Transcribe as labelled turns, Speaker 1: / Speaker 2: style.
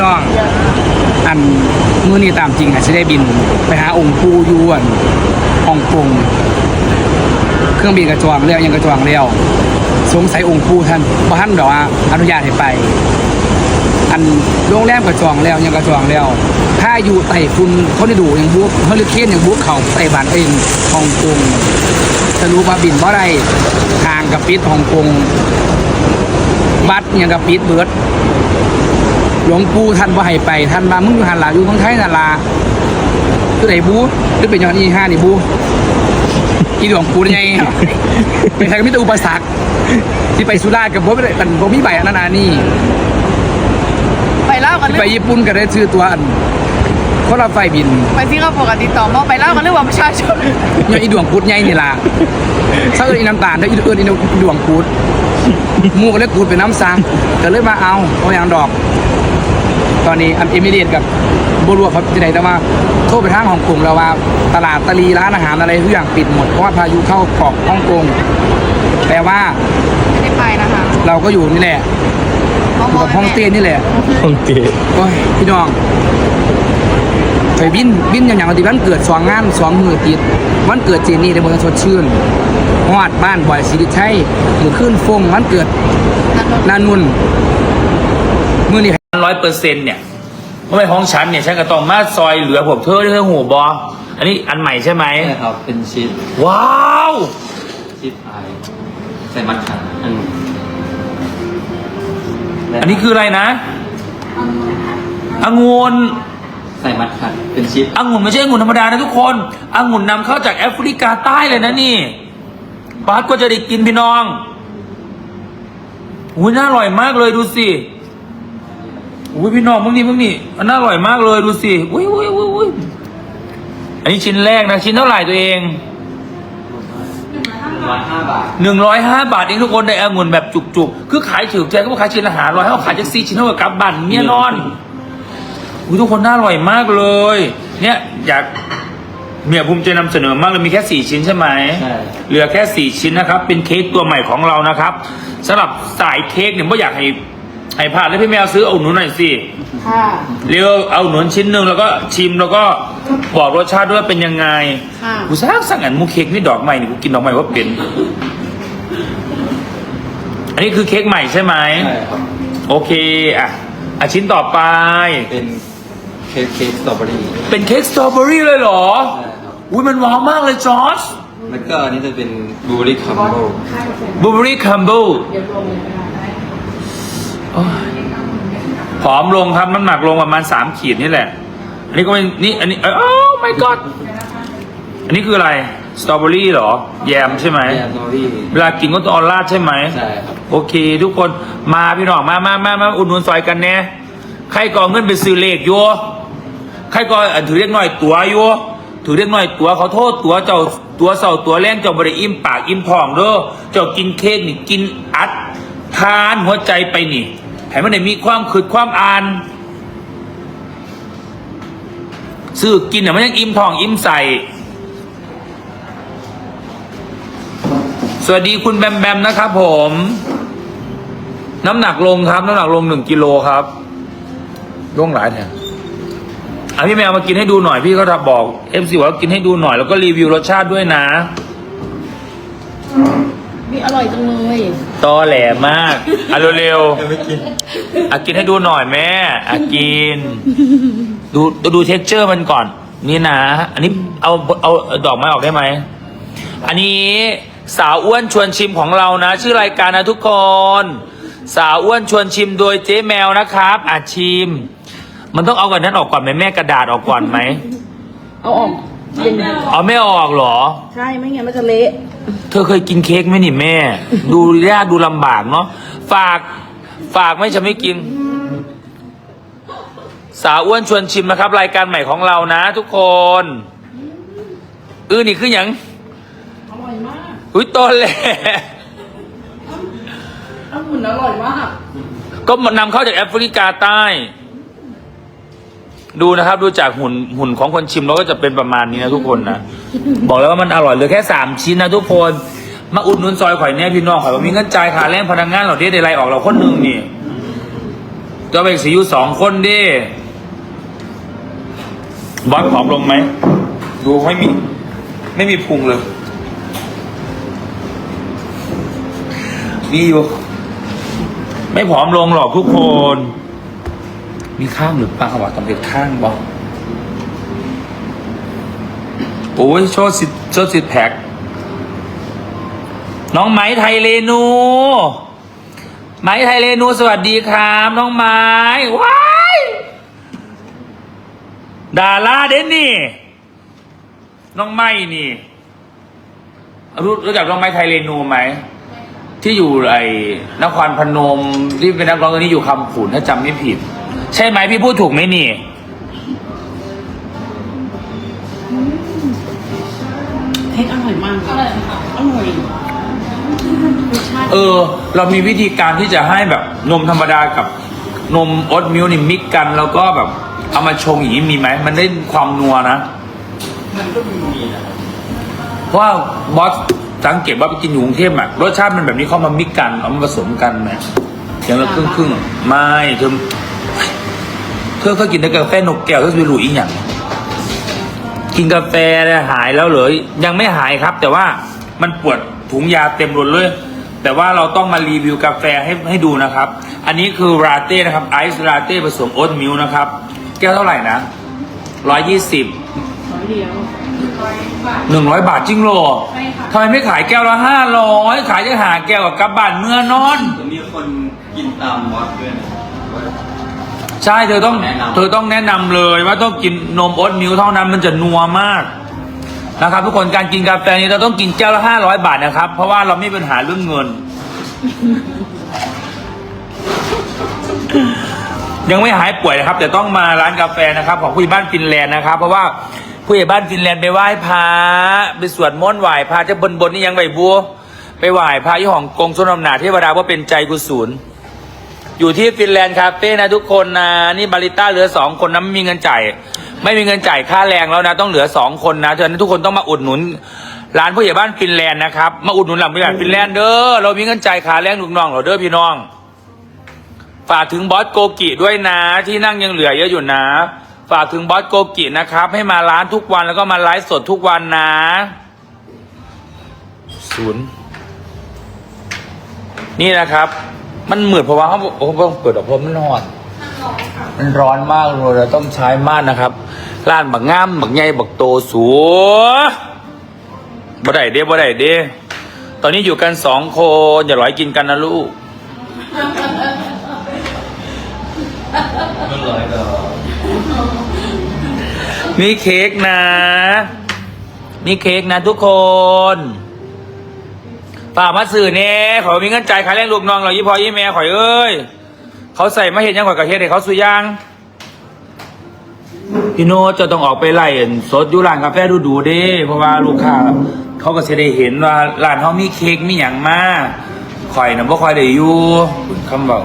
Speaker 1: น้อง อันมื้อนี้ตามจริงอาจจะได้บินไปหาองค์ปู่ยวนฮ่องกงเครื่องบินกระจวงแล้วยังกระจวงแล้วสงสัยองค์ปู่ท่านบ่ท่านดอกว่าอนุญาตให้ไป อันโรงแรมกระจองแล้วยังกระจองแล้วถ้าอยู่ไต้ฝุ่นเขาได้ดูยังบุ๊กเฮลิเคนยังบุ๊กเขาไต้หวันเองฮ่องกงจะรู้ว่าบินเพราะไรทางกับปิดฮ่องกงบัตรยังกับปิดเบิด หลวงปู่ท่านว่าให้ไปท่านมามึงอยู่หันหลาอยู่เมืองไทยนั่นลาคือไหนบูหรือเป็นย้อนอีห้านี่บูอีหลวงปู่ได้ไงเป็นใครก็ไม่ต้องอุปสรรคที่ไปสุราษฎร์กับผมไม่ได้กันผมมีใบอันนั้นอันนี่
Speaker 2: ไปเล่ากัน
Speaker 1: ที่
Speaker 2: เรื่
Speaker 1: ไป
Speaker 2: อง
Speaker 1: ญี่ปุ่นก็ได้ซื้อตัวอันคนละไฟบิน
Speaker 2: ไปสิงคโปร์กันติดต่อมาไปเล่ากันเรื่องว่าประชาชน
Speaker 1: ย้อนอีดวงพุธไงนี่ล่ะถ้าเอินอีน้ำตาลถ้าอีเอินอีดวงพุธหมูก็เลยกูดเป็นน้ำซังก็เลยมาเอาเอาอย่างดอก ตอนนี้อันเอมิเรตกับบัวรัวเขาที่ไหนแต่ว่าโทษไปทางฮ่องกงแล้วว่า ตลาดตะลีร้านอาหารอะไรทุกอย่างปิดหมดเพราะว่าพายุเข้าเกาะฮ่องกงแปลว่า
Speaker 2: ไม่ได้ไปนะคะ
Speaker 1: เราก็อยู่นี่แหละอยู่กับฮ่องเต้นี่แหละ
Speaker 3: ฮ่องเต้
Speaker 1: โอ้ยพี่น้องไปบินบินอย่างอย่างที่วันเกิดสองงานสองมือติดวันเกิดเจนี่ในเมืองสดชื่นฮอดบ้านบ่อยสิริชัยมือขึ้นฟงวันเกิดนานุนมือนี่
Speaker 4: ร้อยเปอร์เซ็นต์เนี่ยเมื่อไม่ของฉันเนี่ยฉันก็ต้องมาซอยเหลือผมเธอที่เธอหูบออันนี้อันใหม่ใช่ไหม
Speaker 3: ใช่ครับ เป็นชีส
Speaker 4: ว้าว
Speaker 3: ชีสพายใส่มัทฉะอัน
Speaker 4: อันนี้คืออะไรนะองุ่น
Speaker 3: ใส่มัทฉะเป็นชีส
Speaker 4: องุ่นไม่ใช่องุ่นธรรมดานะทุกคนองุ่นนำเข้าจากแอฟริกาใต้เลยนะนี่ปาร์ตก็จะได้กินพี่น้องอุ้ยน่าอร่อยมากเลยดูสิ อุ้ยพี่น้องมึงนี่มึงนี่มันน่าอร่อยมากเลยดูสิอุ้ยอุ้ยอุ้ยอุ้ยอันนี้ชิ้นแรกนะชิ้นเท่าไหร่ตัวเอง
Speaker 3: ร้อยห้าบาท
Speaker 4: หนึ่งร้อยห้าบาทเองทุกคนได้องุ่นแบบจุกๆ คือขายถือใจก็ขายชิ้นละหาร้อยเขาขายจากซีชิ้นเท่ากับกลับบันเมียนอนอุ้ยทุกคนน่าอร่อยมากเลย เนี่ยอยากเมียภูมิใจนำเสนอมากเลยมีแค่สี่ชิ้นใช่ไหม
Speaker 3: ใช่
Speaker 4: เหลือแค่สี่ชิ้นนะครับ เป็นเค้กตัวใหม่ของเรานะครับสำหรับสายเค้กเนี่ยไม่อยากให้ ให้พลาดแล้วพี่แมวซื้อเอาหนูหน่อยสิ
Speaker 2: ค่ะ
Speaker 4: เรียกเอาหนุนชิ้นหนึ่งแล้วก็ชิมแล้วก็บอกรสชาติด้วยว่าเป็นยังไง
Speaker 2: ค่ะ
Speaker 4: กูสร้างสั่งอันมูเค้กนี่ดอกใหม่นี่กูกินดอกใหม่ว่าเป็น อันนี้คือเค้กใหม่ใช่ไหม
Speaker 3: ใช่ครับ
Speaker 4: โอเคอะอะชิ้นต่อไป
Speaker 3: เป็นเค้กเค้กสตรอเบอรี่
Speaker 4: เป็นเค้กสตรอเบอรี่เลยเหรอ
Speaker 3: ใช่ครับ
Speaker 4: อุ้ยมันว้าวมากเลยจอร์จ
Speaker 3: แล้วก็อันนี้จะเป็นบลูเบอรี่คัมโบ
Speaker 4: บลูเบอรี่คัมเบิล ผอมลงครับน้ำหนักลงประมาณสามขีดนี่แหละ อันนี้ก็เป็นนี่อันนี้เออโอ้ my god อันนี้คืออะไรสตรอเบอรี่เหรอ แยมใช่ไหม
Speaker 3: แยมสตรอเบอรี่
Speaker 4: เวลากินก็ต้องเอาราดใช่ไหม
Speaker 3: ใช่ครับ
Speaker 4: โอเค ทุกคนมาพี่น้องมามามามาอุดหนุนซอยกันแน่ใครก่อเงินไปซื้อเลขอยู่ใครก่อถือเล็กน้อยตัวอยู่ถือเล็กน้อยตัวเขาโทษตัวเจ้าตัวเสาตัวแรงเจ้าบริอิ่มปากอิ่มท้องเด้อเจ้ากินเค้กนี่กินอัดทานหัวใจไปนี่ให้มันได้มีความคืดความอ่าน ซื้อกินเนี่ยมันยังอิ่มท้องอิ่มใส่สวัสดีคุณแบมแบมนะครับผม น้ำหนักลงครับ น้ำหนักลงหนึ่งกิโลครับล่วงหลายแถมอะพี่แมวมากินให้ดูหน่อยพี่ก็ทับบอกเอฟซีว่ากินให้ดูหน่อยแล้วก็รีวิวรสชาติด้วยนะ
Speaker 2: อร่อยจังเลย
Speaker 4: ตอแหลมากอะเร็ว
Speaker 3: ยังไม่กิน
Speaker 4: ๆอะกินให้ดูหน่อยแม่อะกิน ดูดูเท็กเจอร์มันก่อน นี่นะ อันนี้เอาเอาเอาดอกไม้ออกได้ไหม อันนี้สาวอ้วนชวนชิมของเรานะ ชื่อรายการนะทุกคน สาวอ้วนชวนชิมโดยเจ๊แมวนะครับอาชิม มันต้องเอากันนั้นออกก่อนไหมแม่กระดาษออกก่อนไหม
Speaker 2: เอาออกเย็น
Speaker 4: เอาไม่ออกเหรอ
Speaker 2: ใช่ไม่งั้นมันจะเละ
Speaker 4: เธอเคยกินเค้กไหมนี่แม่ ดูยากดูลำบากเนาะฝากฝากไม่จะไม่กิน สาวอ้วนชวนชิมนะครับ รายการใหม่ของเรานะทุกคนอือนี่คืออย่าง
Speaker 2: อร่อยมาก
Speaker 4: อุ้ยตอนแหล
Speaker 2: องุ่นอร่อยมาก
Speaker 4: ก็นำเข้าจากแอฟริกาใต้ ดูนะครับ ดูจากหุ่นหุ่นของคนชิมแล้วก็จะเป็นประมาณนี้นะทุกคนนะ บอกแล้วว่ามันอร่อยเหลือแค่สามชิ้นนะทุกคน มาอุดหนุนซอยข่อยเนี่ยพี่น้องข่อยมีเงินจ่ายค่าแรงพนักงานเราเรียกได้ไรออกเราคนหนึ่งนี่จะไปสีอยู่สองคนดิบอสผอมลงไหม ดูไม่มี ไม่มีพุงเลย มีอยู่ ไม่ผอมลงหรอกทุกคน มีข้างหรือเปล่าวะต้องเป็นข้างบอ โอ้ยโชดสิโชดสิแพ็กน้องไหมไทยเรนูไหมไทยเรนูสวัสดีครับน้องไม้ว้ายดาราเด่นนี่ น้องไม้นี่รู้รู้จักน้องไม้ไทยเรนูไหมที่อยู่ไอ้นครพนมที่เป็นนักร้องตอนนี้อยู่คำขุนถ้าจำไม่ผิด ใช่ไหมพี่พูดถูกไหมนี่
Speaker 2: อร่อยมากอร่อยอร่อยรสชาติ
Speaker 4: เออ เรามีวิธีการที่จะให้แบบนมธรรมดากับนมโอ๊ตมิลค์นี่มิกกัน แล้วก็แบบเอามาชงอย่างนี้มีไหมมันได้ความนัวนะ
Speaker 3: มันก็มีนะ
Speaker 4: เพราะว่าบอสสังเกตว่าไปกินอยู่กรุงเทพอะรสชาติมันแบบนี้เข้ามามิกกันเอามาผสมกันไหมอย่างละครึ่งครึ่งๆไม่เธอเธอเคยกินแต่กาแฟนกแก้วเธอจะไปรู้อีกอย่าง กินกาแฟเนี่ยหายแล้วเหรอยังไม่หายครับ แต่ว่ามันปวดถุงยาเต็มรถเลย แต่ว่าเราต้องมารีวิวกาแฟให้ให้ดูนะครับ อันนี้คือราเต้นะครับไอซ์ราเต้ผสมโอ๊ตมิลค์นะครับ แก้วเท่าไหร่นะร้อยยี่สิบ
Speaker 2: ร้อยเดียว
Speaker 4: หนึ่งร้อยบาทจริงเหรอทำไมไม่ขายแก้วละห้าร้อยขายจะหาแก้วกับกลับบ้านเมื่อนอน
Speaker 3: จะมีคนกินตามมอสด้วยนะว่า
Speaker 4: ใช่เธอต้อง
Speaker 3: แนะนำ
Speaker 4: เธอต้องแนะนำเลยว่าต้องกินนมโอ๊ตมิลค์เท่านั้นมันจะนัวมากนะครับ ทุกคนการกินกาแฟนี้เราต้องกินแก้วละห้าร้อยบาทนะครับ เพราะว่าเราไม่มีปัญหาเรื่องเงิน ยังไม่หายป่วยนะครับ แต่ต้องมาร้านกาแฟนะครับ ของผู้ใหญ่บ้านฟินแลนด์นะครับ เพราะว่าผู้ใหญ่บ้านฟินแลนด์ไปไหว้พระไปสวดมนต์ไหว้พระจะบนบนๆนี่ยังใบบัวไปไหว้พระที่ฮ่องกงชนอำนาจเทวดาว่าเป็นใจกุศล อยู่ที่ฟินแลนด์คาเฟ่นะทุกคนนะนี่บาริต้าเหลือสองคนนะไม่มีเงินจ่ายไม่มีเงินจ่ายค่าแรงแล้วนะ ต้องเหลือสองคนนะฉะนั้นทุกคนต้องมาอุดหนุนร้านผู้ใหญ่บ้านฟินแลนด์นะครับมาอุดหนุนหลังผู้ใหญ่บ้านฟินแลนด์เด้อเรามีเงินจ่ายค่าแรงลูกน้องเราเด้อพี่น้อง ฝากถึงบอสโกกิด้วยนะ ที่นั่งยังเหลือเยอะอยู่นะ ฝากถึงบอสโกกินะครับ ให้มาร้านทุกวันแล้วก็มาไลฟ์สดทุกวันนะศูนย์นี่นะครับ มันเหมือนเพราะว่าเขาโอ้โหเปิดออกเพราะมันร้อน มันร้อนมากเลยเราต้องใช้มากนะครับร้านบักงามบักใหญ่บักโตสูบ่ได้เด้บ่ได้เด้ตอนนี้อยู่กันสองคนอย่าร้อยกินกันนะลูก
Speaker 3: ไม่ร้อยดอก
Speaker 4: นี่เค้กนะ นี่เค้กนะทุกคน ป่ามาสื่อเนี่ยขอมีเงินจ่ายค่าแรงลูกน้องเรายี่พอยี่แม่ข่อยเอ้ย เขาใส่มาเห็นยังข่อยกับเฮ็ดให้เขาสุยังพี่โน้ตจะต้องออกไปไล่สดอยู่ร้านกาแฟดูดูๆเด้ เพราะว่าลูกค้าเขาก็จะได้เห็นว่าร้านเขามีเค้กมีอย่างมากข่อยนะบ่ค่อยได้อยู่คำบอก